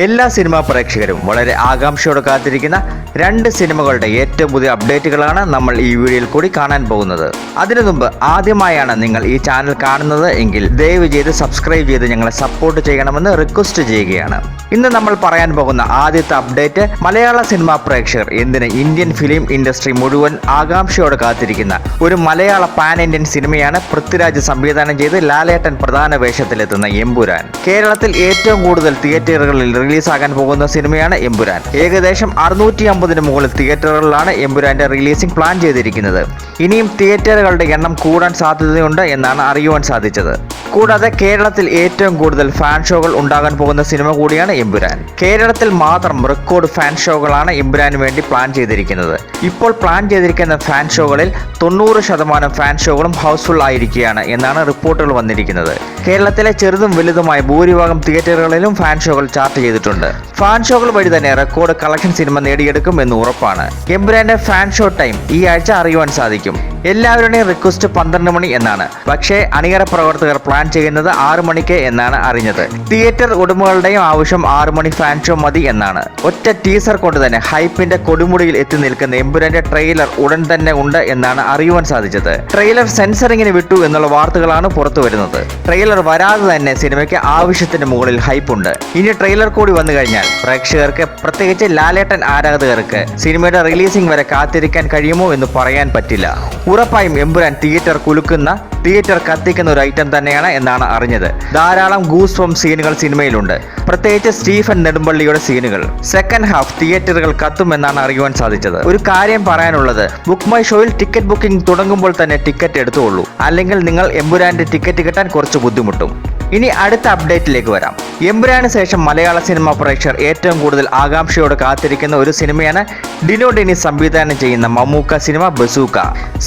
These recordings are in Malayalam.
എല്ലാ സിനിമാ പ്രേക്ഷകരും വളരെ ആകാംക്ഷയോടെ കാത്തിരിക്കുന്ന രണ്ട് സിനിമകളുടെ ഏറ്റവും പുതിയ അപ്ഡേറ്റുകളാണ് നമ്മൾ ഈ വീഡിയോയിൽ കൂടി കാണാൻ പോകുന്നത്. അതിനു മുമ്പ് ആദ്യമായാണ് നിങ്ങൾ ഈ ചാനൽ കാണുന്നത് എങ്കിൽ ദയവ് ചെയ്ത് സബ്സ്ക്രൈബ് ചെയ്ത് ഞങ്ങളെ സപ്പോർട്ട് ചെയ്യണമെന്ന് റിക്വസ്റ്റ് ചെയ്യുകയാണ്. ഇന്ന് നമ്മൾ പറയാൻ പോകുന്ന ആദ്യത്തെ അപ്ഡേറ്റ് മലയാള സിനിമാ പ്രേക്ഷകർ എന്തിന് ഇന്ത്യൻ ഫിലിം ഇൻഡസ്ട്രി മുഴുവൻ ആകാംക്ഷയോടെ കാത്തിരിക്കുന്ന ഒരു മലയാള പാൻ ഇന്ത്യൻ സിനിമയാണ് പൃഥ്വിരാജ് സംവിധാനം ചെയ്ത് ലാലേട്ടൻ പ്രധാന വേഷത്തിലെത്തുന്ന എമ്പുരാൻ. കേരളത്തിൽ ഏറ്റവും കൂടുതൽ തിയേറ്ററുകളിൽ റിലീസാകാൻ പോകുന്ന സിനിമയാണ് എമ്പുരാൻ. ഏകദേശം അറുന്നൂറ്റി അമ്പതിന് മുകളിൽ തിയേറ്ററുകളിലാണ് എമ്പുരാന്റെ റിലീസിംഗ് പ്ലാൻ ചെയ്തിരിക്കുന്നത്. ഇനിയും തിയേറ്ററുകളുടെ എണ്ണം കൂടാൻ സാധ്യതയുണ്ട് എന്നാണ് അറിയുവാൻ സാധിച്ചത്. കൂടാതെ കേരളത്തിൽ ഏറ്റവും കൂടുതൽ ഫാൻ ഷോകൾ ഉണ്ടാകാൻ പോകുന്ന സിനിമ കൂടിയാണ് എമ്പുരാൻ കേരളത്തിൽ മാത്രം റെക്കോർഡ് ഫാൻ ഷോകളാണ് എമ്പുരാന് വേണ്ടി പ്ലാൻ ചെയ്തിരിക്കുന്നത്. ഇപ്പോൾ പ്ലാൻ ചെയ്തിരിക്കുന്ന ഫാൻ ഷോകളിൽ തൊണ്ണൂറ് ശതമാനം ഫാൻ ഷോകളും ഹൗസ്ഫുൾ ആയിരിക്കുകയാണ് എന്നാണ് റിപ്പോർട്ടുകൾ വന്നിരിക്കുന്നത്. കേരളത്തിലെ ചെറുതും വലുതുമായ ഭൂരിഭാഗം തിയേറ്ററുകളിലും ഫാൻ ഷോകൾ ചാർട്ട് ചെയ്തിട്ടുണ്ട്. ഫാൻ ഷോകൾ വഴി തന്നെ റെക്കോർഡ് കളക്ഷൻ സിനിമ നേടിയെടുക്കും എന്ന് ഉറപ്പാണ്. എമ്പുരാന്റെ ഫാൻ ഷോ ടൈം ഈ ആഴ്ച അറിയുവാൻ സാധിക്കും. എല്ലാവരുടെയും റിക്വസ്റ്റ് പന്ത്രണ്ട് മണി എന്നാണ്. പക്ഷേ അണിയറ പ്രവർത്തകർ പ്ലാൻ ചെയ്യുന്നത് ആറ് മണിക്ക് എന്നാണ് അറിഞ്ഞത്. തിയേറ്റർ ഉടമകളുടെയും ആവശ്യം ആറ് മണി ഫാൻ ഷോ മതി എന്നാണ്. ഒറ്റ ടീസർ കൊണ്ട് തന്നെ ഹൈപ്പിന്റെ കൊടുമുടിയിൽ എത്തി നിൽക്കുന്ന എമ്പുരാന്റെ ട്രെയിലർ ഉടൻ തന്നെ ഉണ്ട് എന്നാണ് അറിയുവാൻ സാധിച്ചത്. ട്രെയിലർ സെൻസറിങ്ങിന് വിട്ടു എന്നുള്ള വാർത്തകളാണ് പുറത്തു വരുന്നത്. ട്രെയിലർ വരാതെ തന്നെ സിനിമയ്ക്ക് ആവശ്യത്തിന് മുകളിൽ ഹൈപ്പ് ഉണ്ട്. ഇനി ട്രെയിലർ കൂടി വന്നു കഴിഞ്ഞാൽ പ്രേക്ഷകർക്ക് പ്രത്യേകിച്ച് ലാലേട്ടൻ ആരാധകർക്ക് സിനിമയുടെ റിലീസിംഗ് വരെ കാത്തിരിക്കാൻ കഴിയുമോ എന്ന് പറയാൻ പറ്റില്ല. ഉറപ്പായും എമ്പുരാൻ തിയേറ്റർ കുലുക്കുന്ന തിയേറ്റർ കത്തിക്കുന്ന ഒരു ഐറ്റം തന്നെയാണ് എന്നാണ് അറിഞ്ഞത്. ധാരാളം ഗൂസ് ഫ്രം സീനുകൾ സിനിമയിലുണ്ട്. പ്രത്യേകിച്ച് സ്റ്റീഫൻ നെടുമ്പള്ളിയുടെ സീനുകൾ സെക്കൻഡ് ഹാഫ് തിയേറ്ററുകൾ കത്തുമെന്നാണ് അറിയുവാൻ സാധിച്ചത്. ഒരു കാര്യം പറയാനുള്ളത് ബുക്ക് മൈ ഷോയിൽ ടിക്കറ്റ് ബുക്കിംഗ് തുടങ്ങുമ്പോൾ തന്നെ ടിക്കറ്റ് എടുത്തോളൂ അല്ലെങ്കിൽ നിങ്ങൾ എമ്പുരാന്റെ ടിക്കറ്റ് കിട്ടാൻ കുറച്ച് ബുദ്ധിമുട്ടും. ഇനി അടുത്ത അപ്ഡേറ്റിലേക്ക് വരാം. എമ്പുരാന് ശേഷം മലയാള സിനിമ പ്രേക്ഷകർ ഏറ്റവും കൂടുതൽ ആകാംക്ഷയോടെ കാത്തിരിക്കുന്ന ഒരു സിനിമയാണ് ഡിനോ ഡെനി സംവിധാനം ചെയ്യുന്ന മമ്മൂക്ക സിനിമ ബസൂക്ക.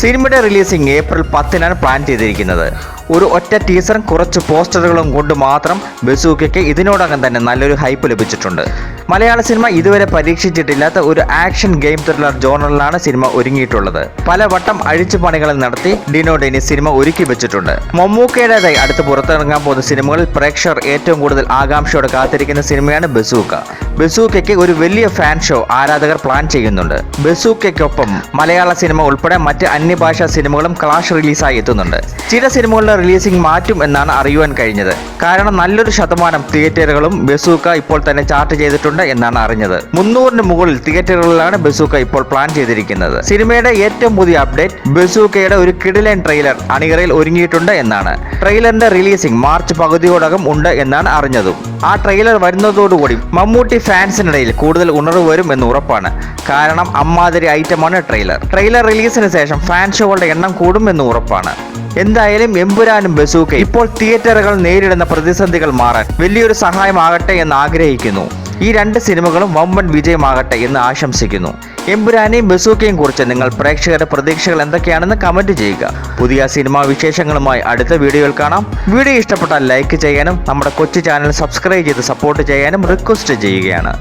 സിനിമയുടെ റിലീസിംഗ് ഏപ്രിൽ പത്തിനാണ് പ്ലാൻ ചെയ്തിരിക്കുന്നത്. ഒരു ഒറ്റ ടീസറും കുറച്ച് പോസ്റ്ററുകളും കൊണ്ട് മാത്രം ബസൂക്കയ്ക്ക് ഇതിനോടകം തന്നെ നല്ലൊരു ഹൈപ്പ് ലഭിച്ചിട്ടുണ്ട്. മലയാള സിനിമ ഇതുവരെ പരീക്ഷിച്ചിട്ടില്ലാത്ത ഒരു ആക്ഷൻ ഗെയിം ത്രില്ലർ ജോണറിലാണ് സിനിമ ഒരുങ്ങിയിട്ടുള്ളത്. പല വട്ടം അഴിച്ചു പണികൾ നടത്തി ഡിനോ ഡെനി സിനിമ ഒരുക്കി വെച്ചിട്ടുണ്ട്. മമ്മൂക്കയുടേതായി അടുത്ത് പുറത്തിറങ്ങാൻ പോകുന്ന സിനിമകളിൽ പ്രേക്ഷകർ ഏറ്റവും കൂടുതൽ ആകാംക്ഷയോടെ കാത്തിരിക്കുന്ന സിനിമയാണ് ബസൂക്ക. ബസൂക്കയ്ക്ക് ഒരു വലിയ ഫാൻ ഷോ ആരാധകർ പ്ലാൻ ചെയ്യുന്നുണ്ട്. ബസൂക്കയ്ക്കൊപ്പം മലയാള സിനിമ ഉൾപ്പെടെ മറ്റ് അന്യഭാഷാ സിനിമകളും ക്ലാഷ് റിലീസായി എത്തുന്നുണ്ട്. ചില സിനിമകളുടെ റിലീസിംഗ് മാറ്റും എന്നാണ് അറിയുവാൻ കഴിഞ്ഞത്. കാരണം നല്ലൊരു ശതമാനം തിയേറ്ററുകളും ബസൂക്ക ഇപ്പോൾ തന്നെ ചാർട്ട് ചെയ്തിട്ടുണ്ട് എന്നാണ് അറിഞ്ഞത്. മുന്നൂറിന് മുകളിൽ തിയേറ്ററുകളിലാണ് ബസൂക്ക ഇപ്പോൾ പ്ലാൻ ചെയ്തിരിക്കുന്നത്. സിനിമയുടെ ഏറ്റവും പുതിയ അപ്ഡേറ്റ് ബസൂക്കയുടെ ഒരു കിടിലൻ ട്രെയിലർ അണിയറയിൽ ഒരുങ്ങിയിട്ടുണ്ട് എന്നാണ്. ട്രെയിലറിന്റെ റിലീസിംഗ് മാർച്ച് പകുതിയോടകം ഉണ്ട് എന്നാണ് അറിഞ്ഞതും. ആ ട്രെയിലർ വരുന്നതോടുകൂടി മമ്മൂട്ടി ഫാൻസിനിടയിൽ കൂടുതൽ ഉണർവ് വരും എന്ന് ഉറപ്പാണ്. കാരണം അമ്മാതിരി ഐറ്റമാണ് ട്രെയിലർ ട്രെയിലർ റിലീസിന് ശേഷം ഫാൻ ഷോകളുടെ എണ്ണം കൂടും എന്ന് ഉറപ്പാണ്. എന്തായാലും എമ്പുരാനും ബസൂക്ക ഇപ്പോൾ തിയേറ്ററുകൾ നേരിടുന്ന പ്രതിസന്ധികൾ മാറാൻ വലിയൊരു സഹായമാകട്ടെ എന്ന് ആഗ്രഹിക്കുന്നു. ഈ രണ്ട് സിനിമകളും വമ്പൻ വിജയമാകട്ടെ എന്ന് ആശംസിക്കുന്നു. എമ്പുരാനെയും ബസൂക്കയും കുറിച്ച് നിങ്ങൾ പ്രേക്ഷകരുടെ പ്രതീക്ഷകൾ എന്തൊക്കെയാണെന്ന് കമന്റ് ചെയ്യുക. പുതിയ സിനിമാ വിശേഷങ്ങളുമായി അടുത്ത വീഡിയോയിൽ കാണാം. വീഡിയോ ഇഷ്ടപ്പെട്ടാൽ ലൈക്ക് ചെയ്യാനും നമ്മുടെ കൊച്ചു ചാനൽ സബ്സ്ക്രൈബ് ചെയ്ത് സപ്പോർട്ട് ചെയ്യാനും റിക്വസ്റ്റ് ചെയ്യുകയാണ്.